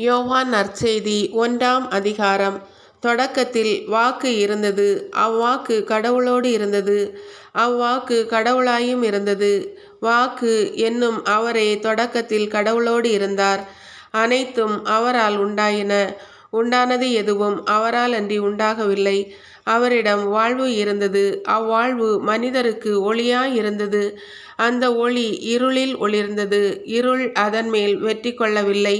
யோவான் நற்செய்தி ஒன்றாம் அதிகாரம். தொடக்கத்தில் வாக்கு இருந்தது. அவ்வாக்கு கடவுளோடு இருந்தது. அவ்வாக்கு கடவுளாயும் இருந்தது. வாக்கு என்னும் அவரே தொடக்கத்தில் கடவுளோடு இருந்தார். அனைத்தும் அவரால் உண்டாயின. உண்டானது எதுவும் அவரால் அன்றி உண்டாகவில்லை. அவரிடம் வாழ்வு இருந்தது. அவ்வாழ்வு மனிதருக்கு ஒளியாய் இருந்தது அந்த ஒளி இருளில் ஒளிர்ந்தது. இருள் அதன் மேல் வெற்றி கொள்ளவில்லை.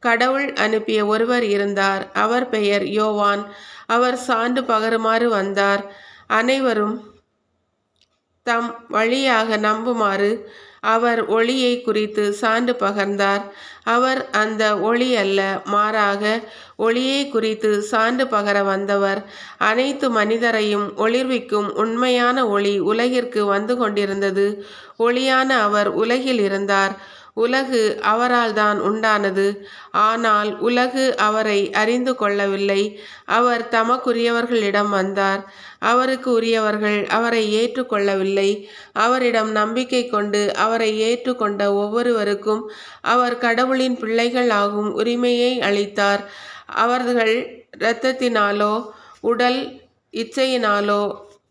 கடவுள் அனுப்பிய ஒருவர் இருந்தார். அவர் பெயர் யோவான். அவர் சான்று பகருமாறு வந்தார். அனைவரும் தம் வழியாக நம்புமாறு அவர் ஒளியை குறித்து சான்று பகர்ந்தார். அவர் அந்த ஒளி அல்ல மாறாக ஒளியை குறித்து சான்று பகர வந்தவர். அனைத்து மனிதரையும் ஒளிர்விக்கும் உண்மையான ஒளி உலகிற்கு வந்து கொண்டிருந்தது. ஒளியான அவர் உலகில் இருந்தார். உலகு அவரால் தான் உண்டானது. ஆனால் உலகு அவரை அறிந்து கொள்ளவில்லை. அவர் தமக்குரியவர்களிடம் வந்தார். அவருக்கு உரியவர்கள் அவரை ஏற்றுக்கொள்ளவில்லை அவரிடம் நம்பிக்கை கொண்டு அவரை ஏற்றுக்கொண்ட ஒவ்வொருவருக்கும் அவர் கடவுளின் பிள்ளைகள் ஆகும் உரிமையை அளித்தார். அவர்கள் இரத்தத்தினாலோ உடல் இச்சையினாலோ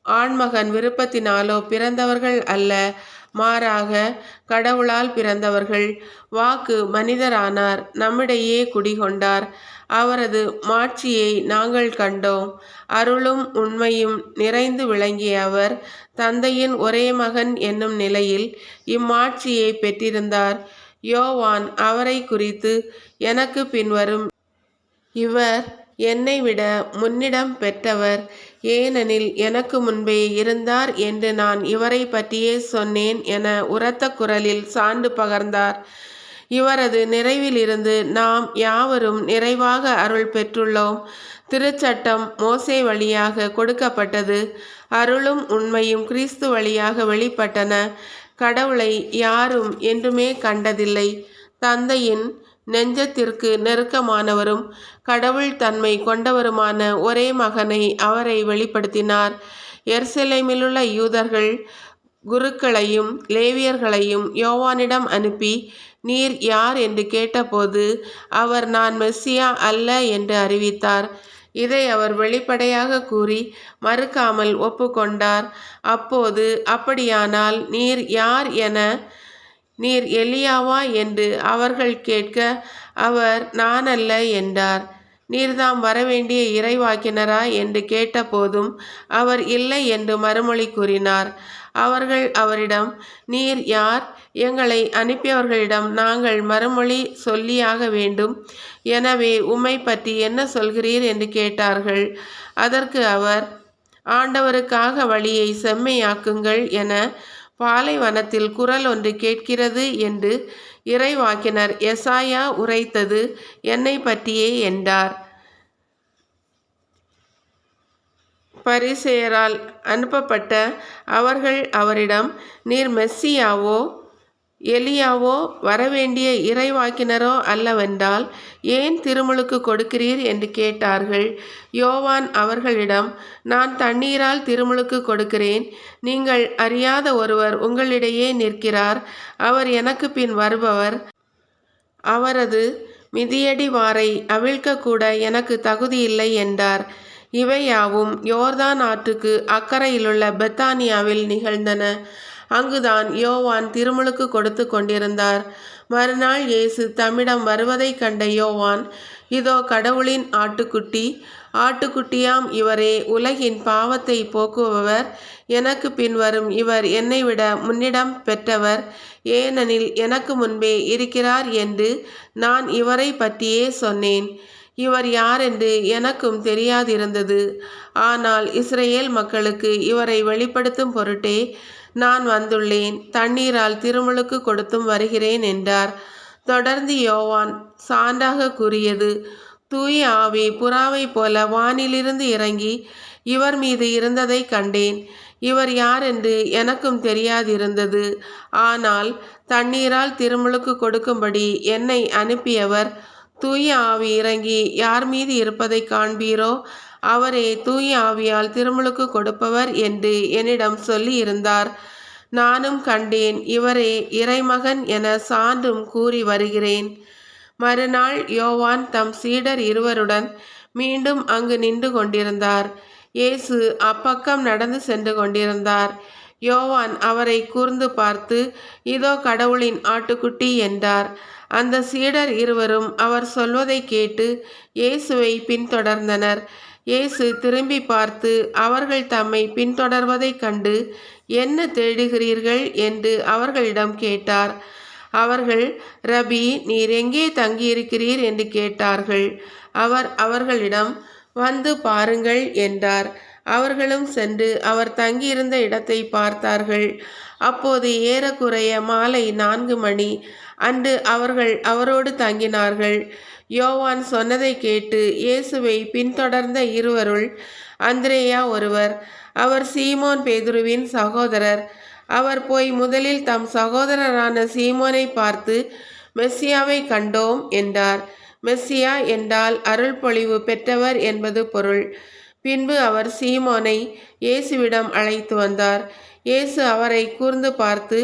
ஆண்மகன் விருப்பத்தினாலோ பிறந்தவர்கள் அல்ல. மாறாக கடவுளால் பிறந்தவர்கள். வாக்கு மனிதரானார் நம்மிடையே குடிகொண்டார். அவரது மாட்சியை நாங்கள் கண்டோம். அருளும் உண்மையும் நிறைந்து விளங்கிய அவர் தந்தையின் ஒரே மகன் என்னும் நிலையில் இம்மாட்சியை பெற்றிருந்தார். யோவான் அவரை குறித்து எனக்கு பின்வரும் இவர் என்னை விட முன்னிடம் பெற்றவர். ஏனெனில் எனக்கு முன்பே இருந்தார் என்று நான் இவரை பற்றியே சொன்னேன் என உரத்த குரலில் சான்று பகர்ந்தார். இவரது நிறைவிலிருந்து நாம் யாவரும் நிறைவாக அருள் பெற்றுள்ளோம். திருச்சட்டம் மோசே வழியாக கொடுக்கப்பட்டது. அருளும் உண்மையும் கிறிஸ்து வழியாக வெளிப்பட்டன. கடவுளை யாரும் என்றுமே கண்டதில்லை. தந்தையின் நெஞ்சத்திற்கு நெருக்கமானவரும் கடவுள் தன்மை கொண்டவருமான ஒரே மகனை அவரை வெளிப்படுத்தினார். எர்சலேமிலுள்ள யூதர்கள் குருக்களையும் லேவியர்களையும் யோவானிடம் அனுப்பி நீர் யார்? என்று கேட்டபோது அவர் நான் மெஸ்ஸியா அல்ல என்று அறிவித்தார். இதை அவர் வெளிப்படையாக கூறி மறுக்காமல் ஒப்புக்கொண்டார். அப்போது அப்படியானால் நீர் யார் என நீர் எலியாவா என்று அவர்கள் கேட்க அவர் நான் அல்ல என்றார். நீர்தாம் வரவேண்டிய இறைவாக்கினரா என்று கேட்டபோதும் அவர் இல்லை என்று மறுமொழி கூறினார். அவர்கள் அவரிடம் நீர் யார்? எங்களை அனுப்பியவர்களிடம் நாங்கள் மறுமொழி சொல்லியாக வேண்டும். எனவே உம்மை பற்றி என்ன சொல்கிறீர்? என்று கேட்டார்கள். அதற்கு அவர் ஆண்டவருக்காக வழியை செம்மையாக்குங்கள் என பாலைவனத்தில் குரல் ஒன்று கேட்கிறது என்று இறைவாக்கினர் எசாயா உரைத்தது என்னை பற்றியே என்றார். பரிசேரால் அனுப்பப்பட்ட அவர்கள் அவரிடம் நீர் மெஸ்ஸியாவோ எலியாவோ வரவேண்டிய இறைவாக்கினரோ அல்லவென்றால் ஏன் திருமுழுக்கு கொடுக்கிறீர் என்று கேட்டார்கள். யோவான் அவர்களிடம் நான் தண்ணீரால் திருமுழுக்கு கொடுக்கிறேன். நீங்கள் அறியாத ஒருவர் உங்களிடையே நிற்கிறார். அவர் எனக்கு பின் வருபவர். அவரது மிதியடி வாரை அவிழ்க்கக்கூட எனக்கு தகுதியில்லை என்றார். இவையாவும் யோர்தான் ஆற்றுக்கு அக்கறையிலுள்ள பெத்தானியாவில் நிகழ்ந்தன. அங்குதான் யோவான் திருமுழுக்கு கொடுத்து கொண்டிருந்தார். மறுநாள் இயேசு தம்மிடம் வருவதைக் கண்ட யோவான் இதோ கடவுளின் ஆட்டுக்குட்டி ஆட்டுக்குட்டியாம் இவரே உலகின் பாவத்தை போக்குபவர். எனக்கு பின்வரும் இவர் என்னை விட முன்னிடம் பெற்றவர். ஏனெனில் எனக்கு முன்பே இருக்கிறார் என்று நான் இவரை பற்றியே சொன்னேன். இவர் யாரென்று எனக்கும் தெரியாதிருந்தது. ஆனால் இஸ்ரேல் மக்களுக்கு இவரை வெளிப்படுத்தும் பொருட்டே நான் வந்துள்ளேன். தண்ணீரால் திருமுழுக்கு கொடுத்தும் வருகிறேன் என்றார். தொடர்ந்து யோவான் சான்றாக கூறியது தூய ஆவி புறாவை போல வானிலிருந்து இறங்கி இவர் மீது இருந்ததை கண்டேன். இவர் யார் என்று எனக்கும் தெரியாதிருந்தது. ஆனால் தண்ணீரால் திருமுழுக்கு கொடுக்கும்படி என்னை அனுப்பியவர் தூய ஆவி இறங்கி யார் மீது இருப்பதை காண்பீரோ? அவரே தூய ஆவியால் திருமுழுக்கு கொடுப்பவர் என்று என்னிடம் சொல்லி இருந்தார் நானும் கண்டேன் இவரே இறைமகன் என சான்றும் கூறி வருகிறேன். மறுநாள் யோவான் தம் சீடர் இருவருடன் மீண்டும் அங்கு நின்று கொண்டிருந்தார். இயேசு அப்பக்கம் நடந்து சென்று கொண்டிருந்தார். யோவான் அவரை கூர்ந்து பார்த்து இதோ கடவுளின் ஆட்டுக்குட்டி என்றார். அந்த சீடர் இருவரும் அவர் சொல்வதை கேட்டு இயேசுவை பின்தொடர்ந்தனர். இயேசு திரும்பி பார்த்து அவர்கள் தம்மை பின்தொடர்வதைக் கண்டு என்ன தேடுகிறீர்கள்? என்று அவர்களிடம் கேட்டார். அவர்கள் ரபி நீர் எங்கே தங்கியிருக்கிறீர்? என்று கேட்டார்கள். அவர் அவர்களிடம் வந்து பாருங்கள் என்றார். அவர்களும் சென்று அவர் தங்கியிருந்த இடத்தை பார்த்தார்கள். அப்போது ஏறக்குறைய மாலை நான்கு மணி. அன்று அவர்கள் அவரோடு தங்கினார்கள். யோவான் சொன்னதை கேட்டு இயேசுவை பின்தொடர்ந்த இருவருள் அந்திரேயா ஒருவர் அவர் சீமோன் பேதுருவின் சகோதரர். அவர் போய் முதலில் தம் சகோதரரான சீமோனை பார்த்து மெஸ்ஸியாவை கண்டோம் என்றார். மெஸ்ஸியா என்றால் அருள் பொழிவு பெற்றவர் என்பது பொருள். பின்பு அவர் சீமோனை இயேசுவிடம் அழைத்து வந்தார். இயேசு அவரை கூர்ந்து பார்த்து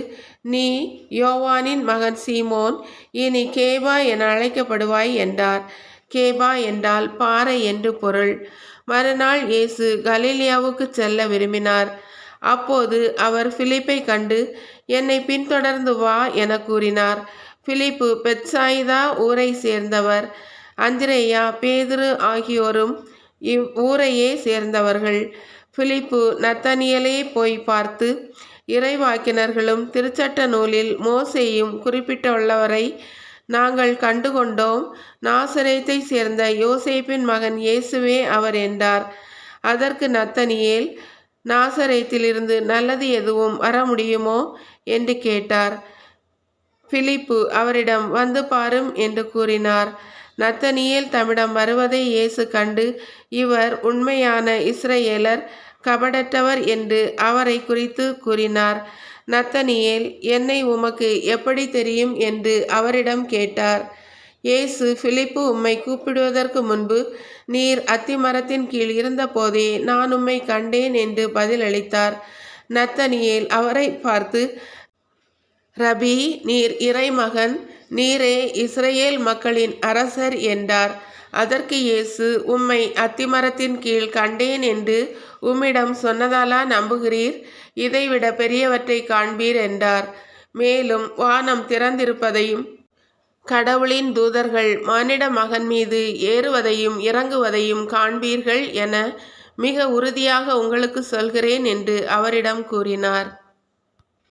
நீ யோவானின் மகன் சீமோன் இனி கேபா என அழைக்கப்படுவாய் என்றார். கேபா என்றால் பாறை என்று பொருள். மறுநாள் இயேசு கலீலியாவுக்கு செல்ல விரும்பினார். அப்போது அவர் பிலிப்பை கண்டு என்னை பின்தொடர்ந்து வா என கூறினார். பிலிப்பு பெட்சாயிதா ஊரை சேர்ந்தவர். அந்திரேயா பேதுரு ஆகியோரும் இவ் ஊரையே சேர்ந்தவர்கள். பிலிப்பு நத்தனியலே போய் பார்த்து இறைவாக்கினர்களும் திருச்சட்ட நூலில் மோசையும் குறிப்பிட்டுள்ளவரை நாங்கள் கண்டுகொண்டோம். நாசரேத்தை சேர்ந்த யோசேப்பின் மகன் இயேசுவே அவர் என்றார். அதற்கு நத்தனியேல் நாசரேத்திலிருந்து நல்லது எதுவும் வர முடியுமோ என்று கேட்டார். பிலிப்பு அவரிடம் வந்து பாரும் என்று கூறினார். நத்தனியேல் தம்மிடம் வருவதை இயேசு கண்டு இவர் உண்மையான இஸ்ரேலர் கபடற்றவர் என்று அவரை குறித்து கூறினார். நத்தனியேல் என்னை உமக்கு எப்படி தெரியும்? என்று அவரிடம் கேட்டார். இயேசு பிலிப்பு உம்மை கூப்பிடுவதற்கு முன்பு நீர் அத்திமரத்தின் கீழ் இருந்தபோதே நான் உம்மை கண்டேன் என்று பதிலளித்தார். நத்தனியேல் அவரை பார்த்து ரபி நீர் இறைமகன் நீரே இஸ்ரேல் மக்களின் அரசர் என்றார். அதற்கு இயேசு உம்மை அத்திமரத்தின் கீழ் கண்டேன் என்று உம்மிடம் சொன்னதாலா நம்புகிறீர்? இதைவிட பெரியவற்றை காண்பீர் என்றார். மேலும் வானம் திறந்திருப்பதையும் கடவுளின் தூதர்கள் மானிட மகன் மீது ஏறுவதையும் இறங்குவதையும் காண்பீர்கள் என மிக உறுதியாக உங்களுக்கு சொல்கிறேன் என்று அவரிடம் கூறினார்.